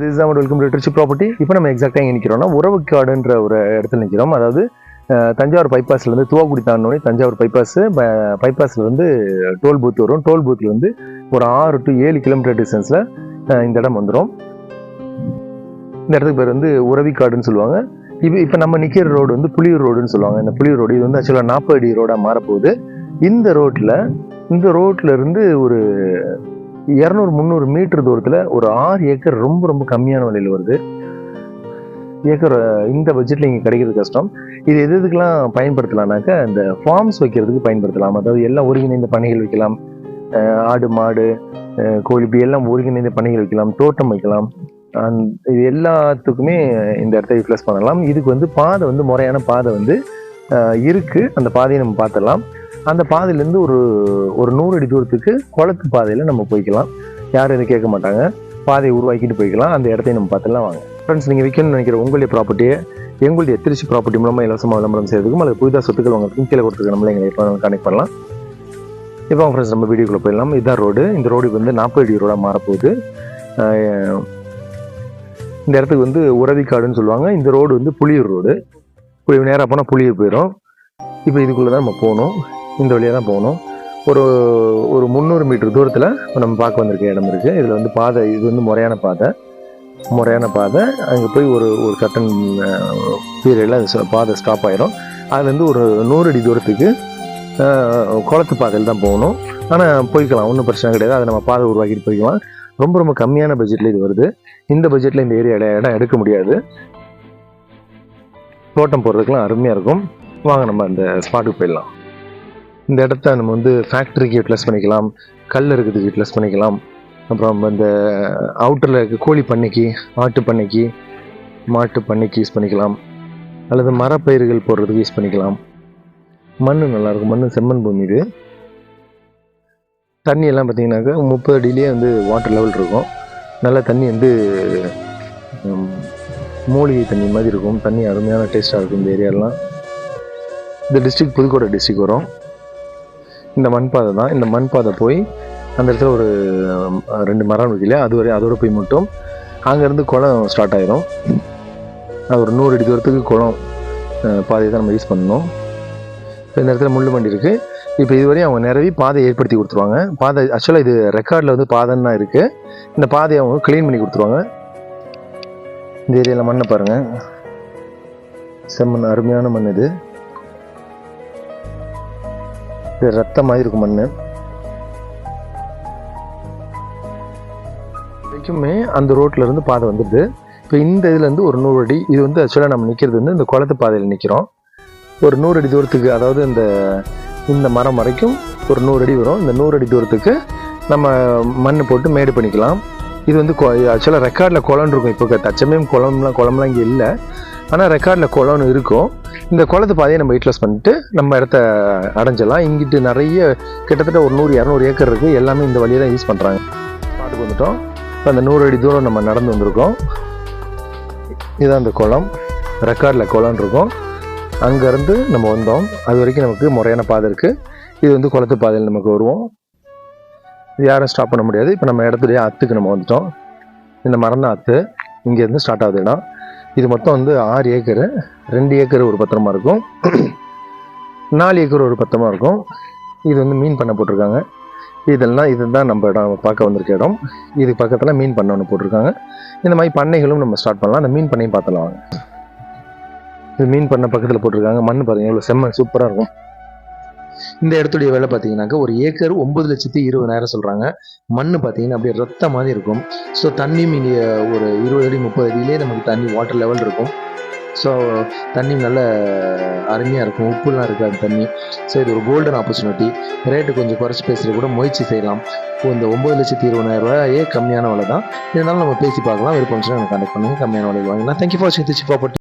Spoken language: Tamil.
This Ahmad welcome to Trichy property இப்போ நம்ம எக்ஸாக்டாக எங்கே நிற்கிறோம்னா உறவுக்காடுன்ற ஒரு இடத்துல நிற்கிறோம் அதாவது தஞ்சாவூர் பைபாஸ்லேருந்து துவாக்குடி தாண்டோனே தஞ்சாவூர் பைபாஸு பைபாஸில் வந்து டோல் பூத் வரும். டோல் பூத்தில் வந்து ஒரு ஆறு டு ஏழு கிலோமீட்டர் டிஸ்டன்ஸில் இந்த இடம் வந்துடும் இந்த இடத்துக்கு பேர் வந்து உறவிக்காடுன்னு சொல்லுவாங்க. இப்போ இப்போ நம்ம நிற்கிற ரோடு வந்து புளியூர் ரோடுன்னு சொல்லுவாங்க. இந்த புளியூர் ரோடு இது வந்து ஆக்சுவலாக நாற்பது அடி ரோடாக மாறப்போகுது. இந்த ரோட்டில் இந்த ரோட்டில் இருந்து ஒரு இரநூறு முந்நூறு மீட்டர் தூரத்தில் ஒரு ஆறு ஏக்கர் ரொம்ப ரொம்ப கம்மியான விலையில் வருது. ஏக்கர் இந்த பட்ஜெட்டில் இங்கே கிடைக்கிறது கஷ்டம். இது எது எதுக்கெல்லாம் பயன்படுத்தலாம்னாக்கா இந்த ஃபார்ம்ஸ் வைக்கிறதுக்கு பயன்படுத்தலாம். அதாவது எல்லாம் ஒருங்கிணைந்த பணிகள் வைக்கலாம். ஆடு மாடு கோழி இப்படி எல்லாம் ஒருங்கிணைந்த பணிகள் வைக்கலாம். தோட்டம் வைக்கலாம். அந்த- இது எல்லாத்துக்குமே இந்த இடத்த யூட்டிலைஸ் பண்ணலாம். இதுக்கு வந்து பாதை வந்து முறையான பாதை வந்து இருக்குது இருக்கு. அந்த பாதையை நம்ம பார்த்துடலாம். அந்த பாதையிலேருந்து ஒரு ஒரு நூறு அடி தூரத்துக்கு குளத்து பாதையில் நம்ம போய்க்கலாம். யாரும் எதுவும் கேட்க மாட்டாங்க. பாதையை உருவாக்கிட்டு போய்க்கலாம். அந்த இடத்தையும் நம்ம பார்த்துலாம் வாங்க. ஃப்ரெண்ட்ஸ் நீங்கள் விற்கணும்னு நினைக்கிற உங்களுடைய ப்ராப்பர்ட்டியை எங்களுடைய திருச்சி ப்ராப்பர்ட்டி மூலமாக இலவசமாக விளம்பரம் செய்யறதுக்கும் அல்லது புதிதாக சொத்துக்கள் உங்களுக்கு கீழே கொடுத்துருக்க நம்மளே எங்களை இப்போ கனெக்ட் பண்ணலாம். இப்போ ஃப்ரெண்ட்ஸ் நம்ம வீடியோக்குள்ளே போயிடலாம். இதுதான் ரோடு இந்த ரோடு வந்து நாற்பது அடி ரோடாக மாறப்போகுது. இந்த இடத்துக்கு வந்து உறவிக்காடுன்னு சொல்லுவாங்க. இந்த ரோடு வந்து புளியூர் ரோடு புளி நேராக போனால் புளியூர் போயிடும். இப்போ இதுக்குள்ளே தான் நம்ம போகணும். இந்த வழியாக தான் போகணும். ஒரு ஒரு முந்நூறு மீட்டர் தூரத்தில் நம்ம பார்க்க வந்திருக்க இடம் இருக்குது இதில் வந்து பாதை இது வந்து முறையான பாதை. முறையான பாதை. அங்கே போய் ஒரு ஒரு கட்டன் பீரியடில் அது பாதை ஸ்டாப் ஆகிரும் அதுலேருந்து ஒரு நூறு அடி தூரத்துக்கு குளத்து பாதையில் தான் போகணும். ஆனால் போய்க்கலாம். ஒன்றும் பிரச்சனை கிடையாது. அதை நம்ம பாதை உருவாக்கிட்டு போய்க்கலாம். ரொம்ப ரொம்ப கம்மியான பட்ஜெட்டில் இது வருது. இந்த பட்ஜெட்டில் இந்த ஏரியாவில் இடம் எடுக்க முடியாது. தோட்டம் போடுறதுக்குலாம் அருமையாக இருக்கும். வாங்க நம்ம அந்த ஸ்பாட்டுக்கு போயிடலாம். இந்த இடத்த நம்ம வந்து ஃபேக்ட்ரிக்கு யூட்டிலைஸ் பண்ணிக்கலாம் கல் இருக்கிறதுக்கு யூட்டிலைஸ் பண்ணிக்கலாம். அப்புறம் இந்த அவுட்டரில் இருக்க கோழி பண்ணைக்கு ஆட்டு பண்ணைக்கு மாட்டு பண்ணைக்கு யூஸ் பண்ணிக்கலாம். அல்லது மரப்பயிர்கள் போடுறதுக்கு யூஸ் பண்ணிக்கலாம். மண் நல்லாயிருக்கும் மண் செம்மண் பூமி இது. தண்ணியெல்லாம் பார்த்தீங்கன்னாக்கா முப்பது அடியிலேயே வந்து வாட்டர் லெவல் இருக்கும். நல்ல தண்ணி வந்து மூலிகை தண்ணி மாதிரி இருக்கும். தண்ணி அருமையான டேஸ்ட்டாக இருக்கும் இந்த ஏரியாலாம் இந்த டிஸ்ட்ரிக்ட் புதுக்கோட்டை டிஸ்ட்ரிக் வரும். இந்த மண் பாதை தான். இந்த மண் பாதை போய் அந்த இடத்துல ஒரு ரெண்டு மரம் இருக்கு இல்லையா? அது வரை அதோட போய் மட்டும். அங்கேருந்து குளம் ஸ்டார்ட் ஆயிரும். அது ஒரு நூறு அடி தூரத்துக்கு குளம் பாதையை தான் நம்ம யூஸ் பண்ணணும். இப்போ இந்த இடத்துல முள்ளு வண்டி இருக்குது இப்போ இதுவரையும் அவங்க நிறவி பாதை ஏற்படுத்தி கொடுத்துருவாங்க. பாதை ஆக்சுவலாக இது ரெக்கார்டில் வந்து பாதைன்னா இருக்குது இந்த பாதையை அவங்க க்ளீன் பண்ணி கொடுத்துருவாங்க. இந்த ஏரியாவில் மண்ணை பாருங்கள் செம்மண் அருமையான மண் இது. இது ரத்தம் மாதிரி இருக்கும் மண் வரைக்குமே அந்த ரோட்ல இருந்து பாதை வந்துடுது. இப்போ இந்த இதுலேருந்து ஒரு நூறு அடி இது வந்து ஆக்சுவலாக நம்ம நிற்கிறது வந்து இந்த குளத்து பாதையில் நிற்கிறோம் ஒரு நூறு அடி தூரத்துக்கு அதாவது இந்த இந்த மரம் வரைக்கும் ஒரு நூறு அடி வரும். இந்த நூறு அடி தூரத்துக்கு நம்ம மண் போட்டு மேடு பண்ணிக்கலாம். இது வந்து ஆக்சுவலாக ரெக்கார்டில் குளம் இருக்கும். இப்போ தச்சமயம் குளம்லாம் குளம்லாம் இங்கே இல்லை. ஆனால் ரெக்கார்டில் குளம்னு இருக்கும். இந்த குளத்து பாதையை நம்ம யூட்டிலைஸ் பண்ணிட்டு நம்ம இடத்த அடைஞ்சிடலாம். இங்கிட்டு நிறைய கிட்டத்தட்ட ஒரு நூறு இரநூறு ஏக்கர் இருக்குது எல்லாமே இந்த வழியை தான் யூஸ் பண்ணுறாங்க ஸ்பாட்டுக்கு வந்துட்டோம். இப்போ அந்த நூறு அடி தூரம் நம்ம நடந்து வந்திருக்கோம். இதுதான் அந்த குளம். ரெக்கார்டில் குளம்னு இருக்கும். அங்கேருந்து நம்ம வந்தோம். அது வரைக்கும் நமக்கு முறையான பாதை இருக்குது இது வந்து குளத்து பாதையில் நமக்கு வருவோம். இது யாரும் ஸ்டாப் பண்ண முடியாது. இப்போ நம்ம இடத்துலையே அத்துக்கு நம்ம வந்துட்டோம். இந்த மரம் தான் அத்து இங்கேருந்து ஸ்டார்ட் ஆகுது இடம். இது மொத்தம் வந்து ஆறு ஏக்கரு. ரெண்டு ஏக்கர் ஒரு பத்திரமா இருக்கும். நாலு ஏக்கர் ஒரு பத்திரமா இருக்கும். இது வந்து மீன் பண்ண போட்டிருக்காங்க. இதெல்லாம் இதுதான் நம்ம இடம் பார்க்க வந்திருக்க இடம். இது பக்கத்தில் மீன் பண்ண ஒன்று போட்டிருக்காங்க. இந்த மாதிரி பண்ணைகளும் நம்ம ஸ்டார்ட் பண்ணலாம். அந்த மீன் பண்ணையும் பார்த்துலாம் வாங்க. இது மீன் பண்ண பக்கத்தில் போட்டிருக்காங்க. மண் பாருங்க எவ்வளோ செம்மண் சூப்பராக இருக்கும். இந்த இடத்துடைய விலை பார்த்தீங்கன்னாக்க ஒரு ஏக்கர் ஒன்பது லட்சத்தி இருபதாயிரம் சொல்கிறாங்க மண் பார்த்தீங்கன்னா அப்படியே ரத்த மாதிரி இருக்கும். ஸோ தண்ணியும் இங்கே ஒரு இருபது அடி முப்பது அடியிலே நமக்கு தண்ணி வாட்டர் லெவல் இருக்கும். ஸோ தண்ணி நல்ல அருமையாக இருக்கும். உப்புலாம் இருக்காது தண்ணி. ஸோ இது ஒரு கோல்டன் ஆப்பர்ச்சுனிட்டி ரேட்டு கொஞ்சம் குறைச்சி பேசுகிற கூட முயற்சி செய்யலாம். இப்போ இந்த ஒம்பது லட்சத்தி இருபதாயிரம் ரூபாயே கம்மியான விலை தான் இருந்தாலும் நம்ம பேசி பார்க்கலாம். விருப்பம் எனக்கு கண்டக்ட் பண்ணுங்கள் கம்மியான விலைக்கு வாங்கலாம் தேங்க்யூ ஃபார் வாட்சிங் திருச்சி ப்ராப்பர்ட்டி